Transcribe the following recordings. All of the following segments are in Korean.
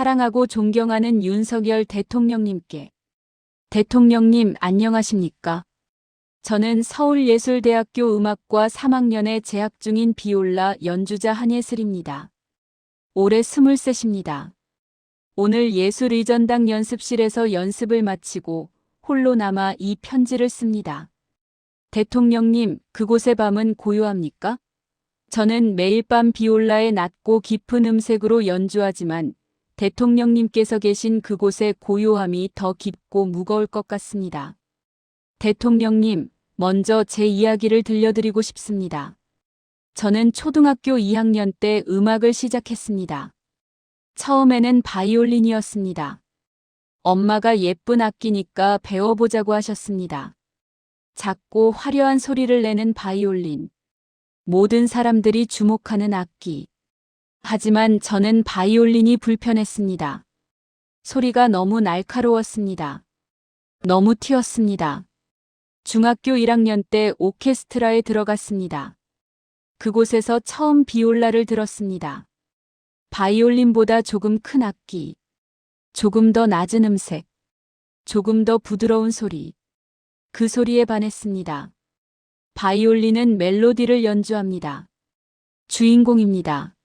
사랑하고 존경하는 윤석열 대통령님께 대통령님 안녕하십니까? 저는 서울예술대학교 음악과 3학년에 재학 중인 비올라 연주자 한예슬입니다. 올해 23입니다. 오늘 예술의전당 연습실에서 연습을 마치고 홀로 남아 이 편지를 씁니다. 대통령님, 그곳의 밤은 고요합니까? 저는 매일 밤 비올라의 낮고 깊은 음색으로 연주하지만 대통령님께서 계신 그곳의 고요함이 더 깊고 무거울 것 같습니다. 대통령님, 먼저 제 이야기를 들려드리고 싶습니다. 저는 초등학교 2학년 때 음악을 시작했습니다. 처음에는 바이올린이었습니다. 엄마가 예쁜 악기니까 배워보자고 하셨습니다. 작고 화려한 소리를 내는 바이올린. 모든 사람들이 주목하는 악기. 하지만 저는 바이올린이 불편했습니다. 소리가 너무 날카로웠습니다. 너무 튀었습니다. 중학교 1학년 때 오케스트라에 들어갔습니다. 그곳에서 처음 비올라를 들었습니다. 바이올린보다 조금 큰 악기, 조금 더 낮은 음색, 조금 더 부드러운 소리. 그 소리에 반했습니다. 바이올린은 멜로디를 연주합니다. 주인공입니다.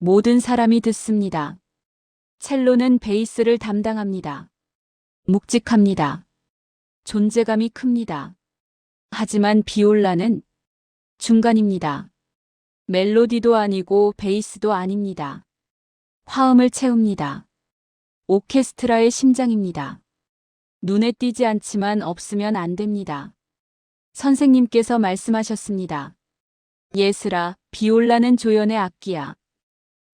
모든 사람이 듣습니다. 첼로는 베이스를 담당합니다. 묵직합니다. 존재감이 큽니다. 하지만 비올라는 중간입니다. 멜로디도 아니고 베이스도 아닙니다. 화음을 채웁니다. 오케스트라의 심장입니다. 눈에 띄지 않지만 없으면 안 됩니다. 선생님께서 말씀하셨습니다. 예슬아, 비올라는 조연의 악기야.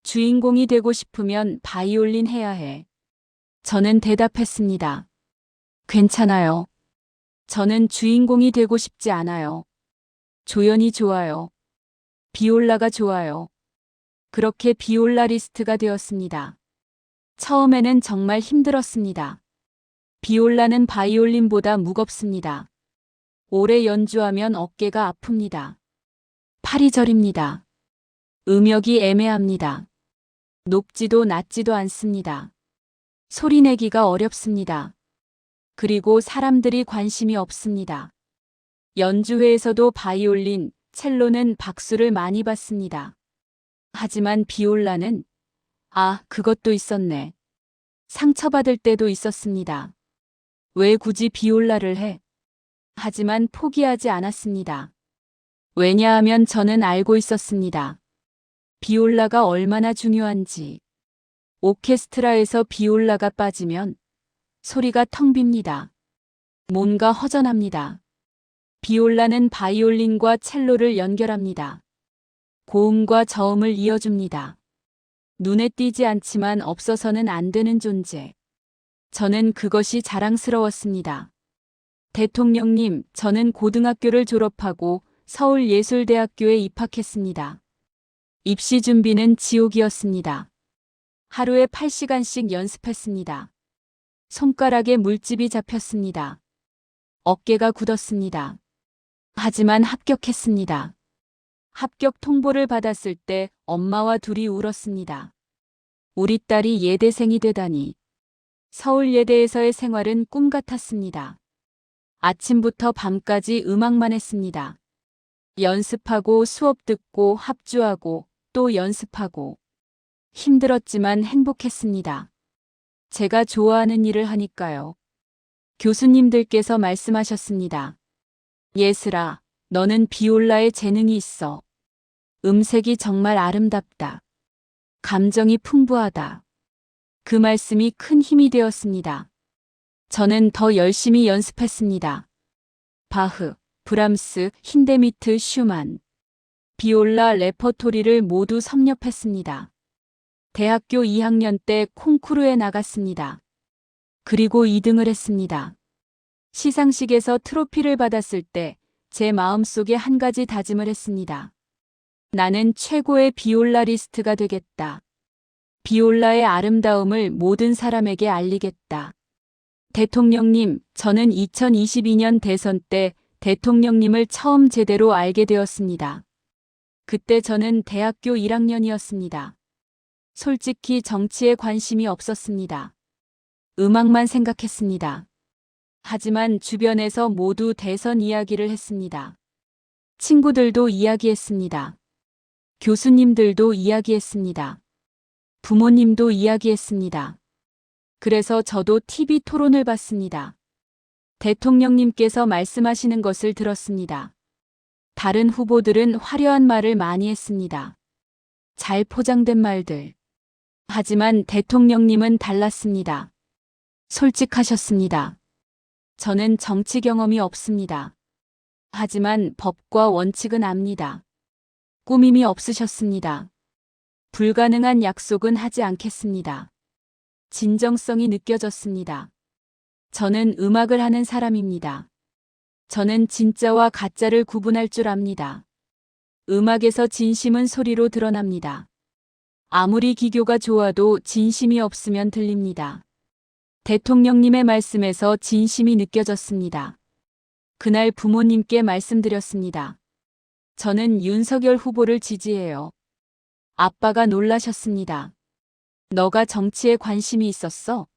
주인공이 되고 싶으면 바이올린 해야 해. 저는 대답했습니다. 괜찮아요. 저는 주인공이 되고 싶지 않아요. 조연이 좋아요. 비올라가 좋아요. 그렇게 비올라리스트가 되었습니다. 처음에는 정말 힘들었습니다. 비올라는 바이올린보다 무겁습니다. 오래 연주하면 어깨가 아픕니다. 팔이 저립니다. 음역이 애매합니다. 높지도 낮지도 않습니다. 소리 내기가 어렵습니다. 그리고 사람들이 관심이 없습니다. 연주회에서도 바이올린, 첼로는 박수를 많이 받습니다. 하지만 비올라는 아, 그것도 있었네. 상처받을 때도 있었습니다. 왜 굳이 비올라를 해? 하지만 포기하지 않았습니다. 왜냐하면 저는 알고 있었습니다. 비올라가 얼마나 중요한지. 오케스트라에서 비올라가 빠지면 소리가 텅 빕니다. 뭔가 허전합니다. 비올라는 바이올린과 첼로를 연결합니다. 고음과 저음을 이어줍니다. 눈에 띄지 않지만 없어서는 안 되는 존재. 저는 그것이 자랑스러웠습니다. 대통령님, 저는 고등학교를 졸업하고 서울예술대학교에 입학했습니다. 입시 준비는 지옥이었습니다. 하루에 8시간씩 연습했습니다. 손가락에 물집이 잡혔습니다. 어깨가 굳었습니다. 하지만 합격했습니다. 합격 통보를 받았을 때 엄마와 둘이 울었습니다. 우리 딸이 예대생이 되다니. 서울예대에서의 생활은 꿈 같았습니다. 아침부터 밤까지 음악만 했습니다. 연습하고 수업 듣고 합주하고 또 연습하고. 힘들었지만 행복했습니다. 제가 좋아하는 일을 하니까요. 교수님들께서 말씀하셨습니다. 예슬아, 너는 비올라에 재능이 있어. 음색이 정말 아름답다. 감정이 풍부하다. 그 말씀이 큰 힘이 되었습니다. 저는 더 열심히 연습했습니다. 바흐, 브람스, 힌데미트, 슈만. 비올라 레퍼토리를 모두 섭렵했습니다. 대학교 2학년 때 콩쿠르에 나갔습니다. 그리고 2등을 했습니다. 시상식에서 트로피를 받았을 때 제 마음속에 한 가지 다짐을 했습니다. 나는 최고의 비올라리스트가 되겠다. 비올라의 아름다움을 모든 사람에게 알리겠다. 대통령님, 저는 2022년 대선 때 대통령님을 처음 제대로 알게 되었습니다. 그때 저는 대학교 1학년이었습니다. 솔직히 정치에 관심이 없었습니다. 음악만 생각했습니다. 하지만 주변에서 모두 대선 이야기를 했습니다. 친구들도 이야기했습니다. 교수님들도 이야기했습니다. 부모님도 이야기했습니다. 그래서 저도 TV 토론을 봤습니다. 대통령님께서 말씀하시는 것을 들었습니다. 다른 후보들은 화려한 말을 많이 했습니다. 잘 포장된 말들. 하지만 대통령님은 달랐습니다. 솔직하셨습니다. 저는 정치 경험이 없습니다. 하지만 법과 원칙은 압니다. 꾸밈이 없으셨습니다. 불가능한 약속은 하지 않겠습니다. 진정성이 느껴졌습니다. 저는 음악을 하는 사람입니다. 저는 진짜와 가짜를 구분할 줄 압니다. 음악에서 진심은 소리로 드러납니다. 아무리 기교가 좋아도 진심이 없으면 들립니다. 대통령님의 말씀에서 진심이 느껴졌습니다. 그날 부모님께 말씀드렸습니다. 저는 윤석열 후보를 지지해요. 아빠가 놀라셨습니다. 너가 정치에 관심이 있었어?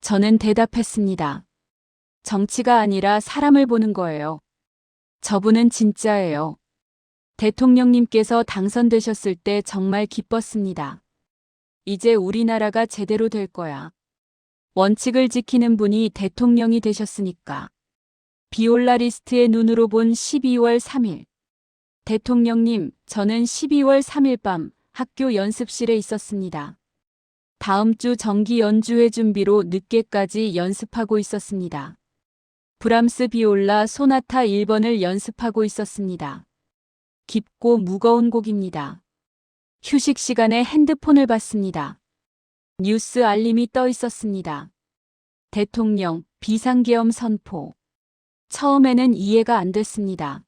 저는 대답했습니다. 정치가 아니라 사람을 보는 거예요. 저분은 진짜예요. 대통령님께서 당선되셨을 때 정말 기뻤습니다. 이제 우리나라가 제대로 될 거야. 원칙을 지키는 분이 대통령이 되셨으니까. 비올라리스트의 눈으로 본 12월 3일. 대통령님, 저는 12월 3일 밤 학교 연습실에 있었습니다. 다음 주 정기 연주회 준비로 늦게까지 연습하고 있었습니다. 브람스 비올라 소나타 1번을 연습하고 있었습니다. 깊고 무거운 곡입니다. 휴식 시간에 핸드폰을 봤습니다. 뉴스 알림이 떠 있었습니다. 대통령 비상계엄 선포. 처음에는 이해가 안 됐습니다.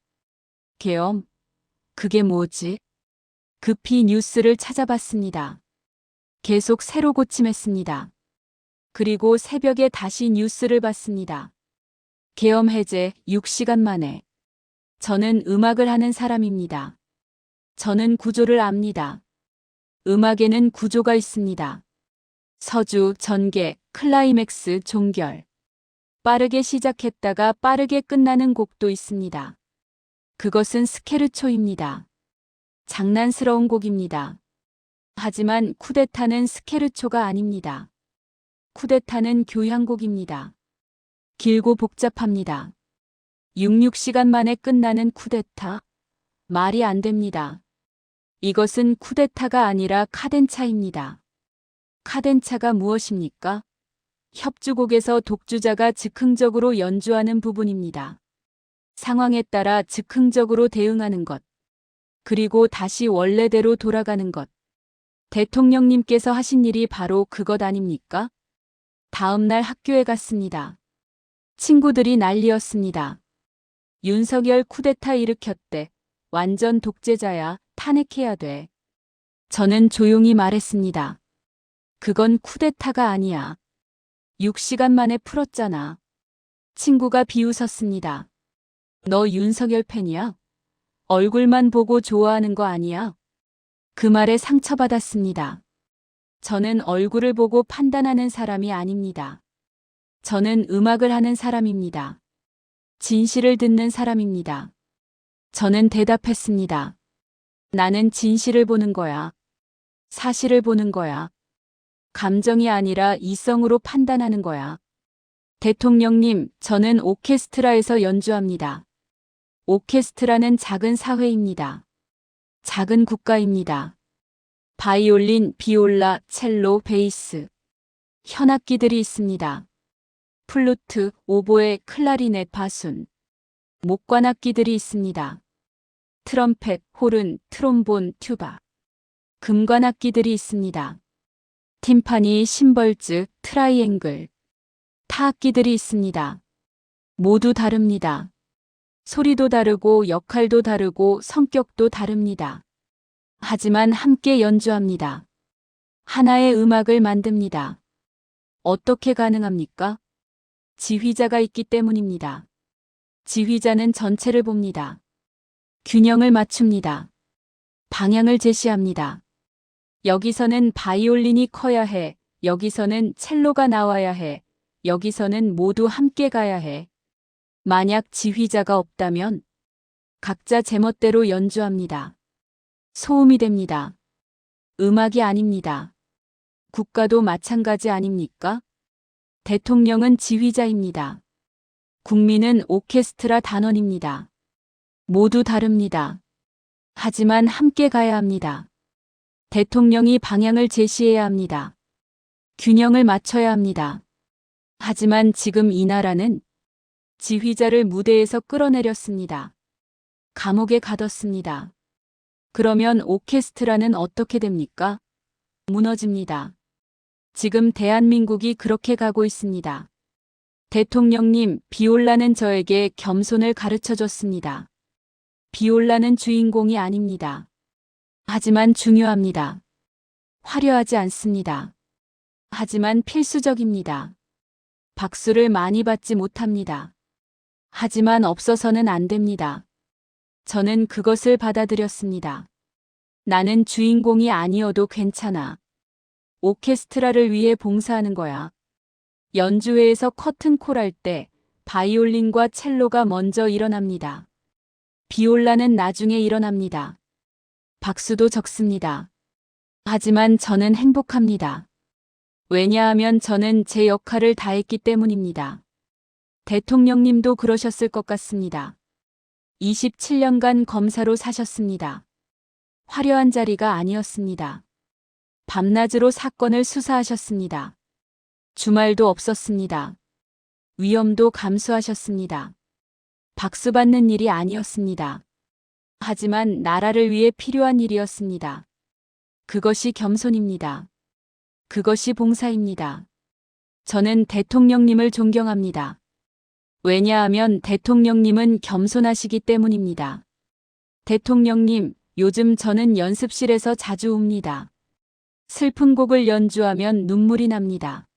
계엄? 그게 뭐지? 급히 뉴스를 찾아봤습니다. 계속 새로 고침했습니다. 그리고 새벽에 다시 뉴스를 봤습니다. 계엄 해제 6시간 만에. 저는 음악을 하는 사람입니다. 저는 구조를 압니다. 음악에는 구조가 있습니다. 서주, 전개, 클라이맥스, 종결. 빠르게 시작했다가 빠르게 끝나는 곡도 있습니다. 그것은 스케르초입니다. 장난스러운 곡입니다. 하지만 쿠데타는 스케르초가 아닙니다. 쿠데타는 교향곡입니다. 길고 복잡합니다. 66시간 만에 끝나는 쿠데타? 말이 안 됩니다. 이것은 쿠데타가 아니라 카덴차입니다. 카덴차가 무엇입니까? 협주곡에서 독주자가 즉흥적으로 연주하는 부분입니다. 상황에 따라 즉흥적으로 대응하는 것. 그리고 다시 원래대로 돌아가는 것. 대통령님께서 하신 일이 바로 그것 아닙니까? 다음 날 학교에 갔습니다. 친구들이 난리였습니다. 윤석열 쿠데타 일으켰대. 완전 독재자야. 탄핵해야 돼. 저는 조용히 말했습니다. 그건 쿠데타가 아니야. 6시간 만에 풀었잖아. 친구가 비웃었습니다. 너 윤석열 팬이야? 얼굴만 보고 좋아하는 거 아니야? 그 말에 상처받았습니다. 저는 얼굴을 보고 판단하는 사람이 아닙니다. 저는 음악을 하는 사람입니다. 진실을 듣는 사람입니다. 저는 대답했습니다. 나는 진실을 보는 거야. 사실을 보는 거야. 감정이 아니라 이성으로 판단하는 거야. 대통령님, 저는 오케스트라에서 연주합니다. 오케스트라는 작은 사회입니다. 작은 국가입니다. 바이올린, 비올라, 첼로, 베이스. 현악기들이 있습니다. 플루트, 오보에, 클라리넷, 바순. 목관악기들이 있습니다. 트럼펫, 호른, 트롬본, 튜바. 금관악기들이 있습니다. 팀파니, 심벌즈, 트라이앵글. 타악기들이 있습니다. 모두 다릅니다. 소리도 다르고 역할도 다르고 성격도 다릅니다. 하지만 함께 연주합니다. 하나의 음악을 만듭니다. 어떻게 가능합니까? 지휘자가 있기 때문입니다. 지휘자는 전체를 봅니다. 균형을 맞춥니다. 방향을 제시합니다. 여기서는 바이올린이 커야 해. 여기서는 첼로가 나와야 해. 여기서는 모두 함께 가야 해. 만약 지휘자가 없다면 각자 제멋대로 연주합니다. 소음이 됩니다. 음악이 아닙니다. 국가도 마찬가지 아닙니까? 대통령은 지휘자입니다. 국민은 오케스트라 단원입니다. 모두 다릅니다. 하지만 함께 가야 합니다. 대통령이 방향을 제시해야 합니다. 균형을 맞춰야 합니다. 하지만 지금 이 나라는 지휘자를 무대에서 끌어내렸습니다. 감옥에 가뒀습니다. 그러면 오케스트라는 어떻게 됩니까? 무너집니다. 지금 대한민국이 그렇게 가고 있습니다. 대통령님, 비올라는 저에게 겸손을 가르쳐 줬습니다. 비올라는 주인공이 아닙니다. 하지만 중요합니다. 화려하지 않습니다. 하지만 필수적입니다. 박수를 많이 받지 못합니다. 하지만 없어서는 안 됩니다. 저는 그것을 받아들였습니다. 나는 주인공이 아니어도 괜찮아. 오케스트라를 위해 봉사하는 거야. 연주회에서 커튼콜 할 때 바이올린과 첼로가 먼저 일어납니다. 비올라는 나중에 일어납니다. 박수도 적습니다. 하지만 저는 행복합니다. 왜냐하면 저는 제 역할을 다했기 때문입니다. 대통령님도 그러셨을 것 같습니다. 27년간 검사로 사셨습니다. 화려한 자리가 아니었습니다. 밤낮으로 사건을 수사하셨습니다. 주말도 없었습니다. 위험도 감수하셨습니다. 박수 받는 일이 아니었습니다. 하지만 나라를 위해 필요한 일이었습니다. 그것이 겸손입니다. 그것이 봉사입니다. 저는 대통령님을 존경합니다. 왜냐하면 대통령님은 겸손하시기 때문입니다. 대통령님, 요즘 저는 연습실에서 자주 웁니다. 슬픈 곡을 연주하면 눈물이 납니다.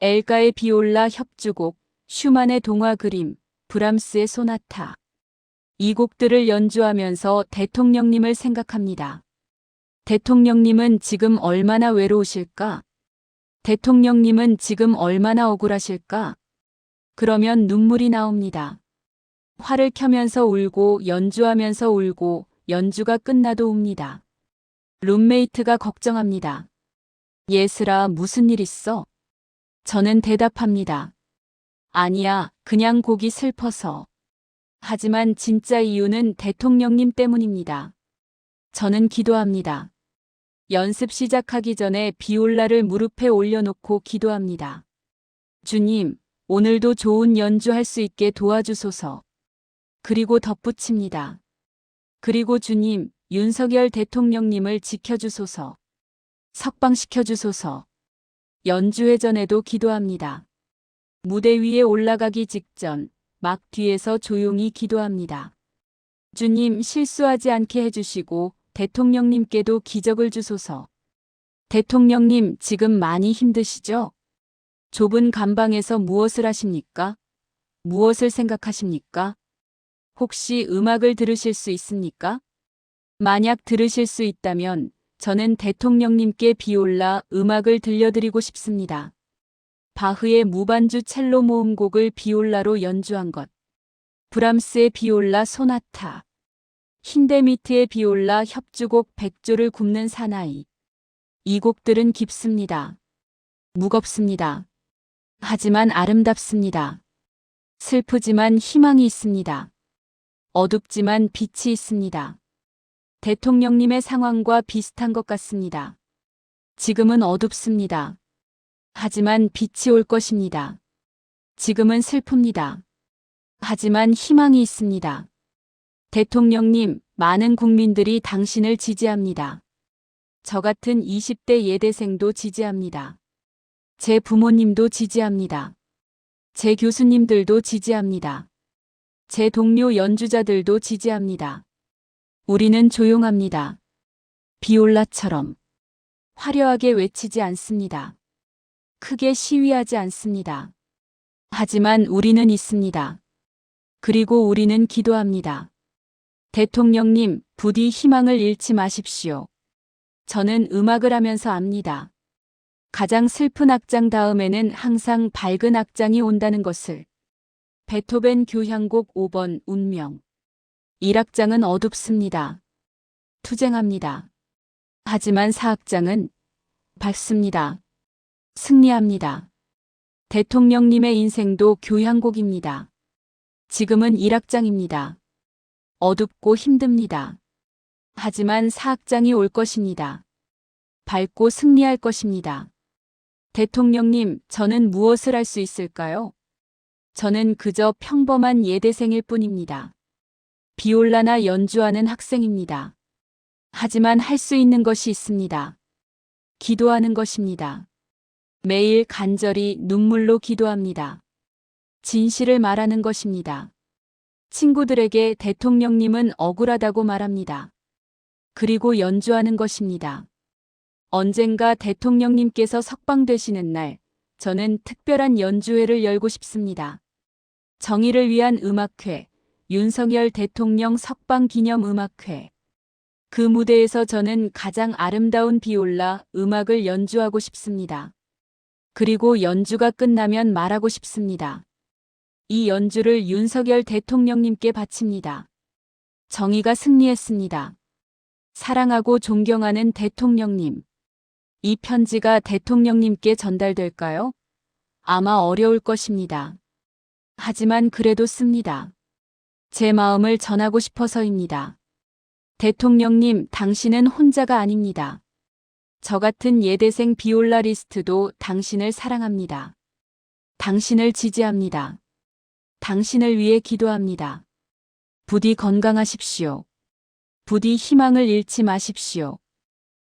엘가의 비올라 협주곡, 슈만의 동화 그림, 브람스의 소나타. 이 곡들을 연주하면서 대통령님을 생각합니다. 대통령님은 지금 얼마나 외로우실까? 대통령님은 지금 얼마나 억울하실까? 그러면 눈물이 나옵니다. 화를 켜면서 울고 연주하면서 울고 연주가 끝나도 웁니다. 룸메이트가 걱정합니다. 예슬아, 무슨 일 있어? 저는 대답합니다. 아니야, 그냥 곡이 슬퍼서. 하지만 진짜 이유는 대통령님 때문입니다. 저는 기도합니다. 연습 시작하기 전에 비올라를 무릎에 올려놓고 기도합니다. 주님, 오늘도 좋은 연주할 수 있게 도와주소서. 그리고 덧붙입니다. 그리고 주님, 윤석열 대통령님을 지켜주소서. 석방시켜주소서. 연주회 전에도 기도합니다. 무대 위에 올라가기 직전, 막 뒤에서 조용히 기도합니다. 주님 실수하지 않게 해주시고 대통령님께도 기적을 주소서. 대통령님 지금 많이 힘드시죠? 좁은 감방에서 무엇을 하십니까? 무엇을 생각하십니까? 혹시 음악을 들으실 수 있습니까? 만약 들으실 수 있다면 저는 대통령님께 비올라 음악을 들려드리고 싶습니다. 바흐의 무반주 첼로 모음곡을 비올라로 연주한 것. 브람스의 비올라 소나타. 힌데미트의 비올라 협주곡 백조를 굽는 사나이. 이 곡들은 깊습니다. 무겁습니다. 하지만 아름답습니다. 슬프지만 희망이 있습니다. 어둡지만 빛이 있습니다. 대통령님의 상황과 비슷한 것 같습니다. 지금은 어둡습니다. 하지만 빛이 올 것입니다. 지금은 슬픕니다. 하지만 희망이 있습니다. 대통령님, 많은 국민들이 당신을 지지합니다. 저 같은 20대 예대생도 지지합니다. 제 부모님도 지지합니다. 제 교수님들도 지지합니다. 제 동료 연주자들도 지지합니다. 우리는 조용합니다. 비올라처럼 화려하게 외치지 않습니다. 크게 시위하지 않습니다. 하지만 우리는 있습니다. 그리고 우리는 기도합니다. 대통령님, 부디 희망을 잃지 마십시오. 저는 음악을 하면서 압니다. 가장 슬픈 악장 다음에는 항상 밝은 악장이 온다는 것을. 베토벤 교향곡 5번 운명. 1악장은 어둡습니다. 투쟁합니다. 하지만 4악장은 밝습니다. 승리합니다. 대통령님의 인생도 교향곡입니다. 지금은 1악장입니다. 어둡고 힘듭니다. 하지만 4악장이 올 것입니다. 밝고 승리할 것입니다. 대통령님, 저는 무엇을 할 수 있을까요? 저는 그저 평범한 예대생일 뿐입니다. 비올라나 연주하는 학생입니다. 하지만 할 수 있는 것이 있습니다. 기도하는 것입니다. 매일 간절히 눈물로 기도합니다. 진실을 말하는 것입니다. 친구들에게 대통령님은 억울하다고 말합니다. 그리고 연주하는 것입니다. 언젠가 대통령님께서 석방되시는 날, 저는 특별한 연주회를 열고 싶습니다. 정의를 위한 음악회, 윤석열 대통령 석방 기념 음악회. 그 무대에서 저는 가장 아름다운 비올라 음악을 연주하고 싶습니다. 그리고 연주가 끝나면 말하고 싶습니다. 이 연주를 윤석열 대통령님께 바칩니다. 정의가 승리했습니다. 사랑하고 존경하는 대통령님. 이 편지가 대통령님께 전달될까요? 아마 어려울 것입니다. 하지만 그래도 씁니다. 제 마음을 전하고 싶어서입니다. 대통령님, 당신은 혼자가 아닙니다. 저 같은 예대생 비올라리스트도 당신을 사랑합니다. 당신을 지지합니다. 당신을 위해 기도합니다. 부디 건강하십시오. 부디 희망을 잃지 마십시오.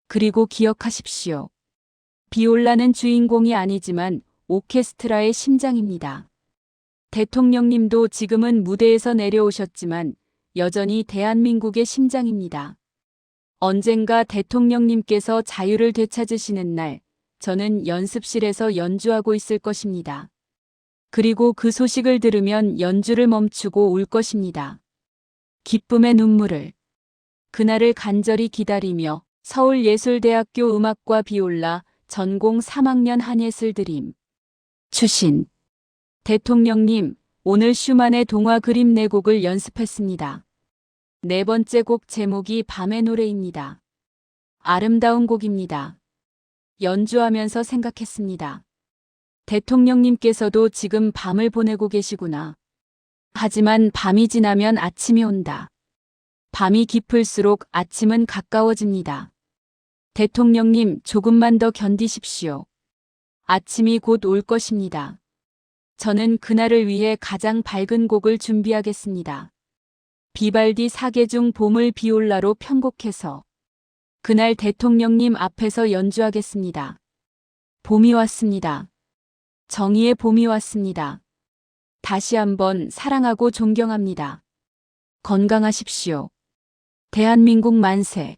그리고 기억하십시오. 비올라는 주인공이 아니지만 오케스트라의 심장입니다. 대통령님도 지금은 무대에서 내려오셨지만 여전히 대한민국의 심장입니다. 언젠가 대통령님께서 자유를 되찾으시는 날, 저는 연습실에서 연주하고 있을 것입니다. 그리고 그 소식을 들으면 연주를 멈추고 울 것입니다. 기쁨의 눈물을. 그날을 간절히 기다리며 서울예술대학교 음악과 비올라 전공 3학년 한예슬 드림. 추신. 대통령님, 오늘 슈만의 동화 그림 네 곡을 연습했습니다. 네 번째 곡 제목이 밤의 노래입니다. 아름다운 곡입니다. 연주하면서 생각했습니다. 대통령님께서도 지금 밤을 보내고 계시구나. 하지만 밤이 지나면 아침이 온다. 밤이 깊을수록 아침은 가까워집니다. 대통령님, 조금만 더 견디십시오. 아침이 곧 올 것입니다. 저는 그날을 위해 가장 밝은 곡을 준비하겠습니다. 비발디 사계 중 봄을 비올라로 편곡해서 그날 대통령님 앞에서 연주하겠습니다. 봄이 왔습니다. 정의의 봄이 왔습니다. 다시 한번 사랑하고 존경합니다. 건강하십시오. 대한민국 만세.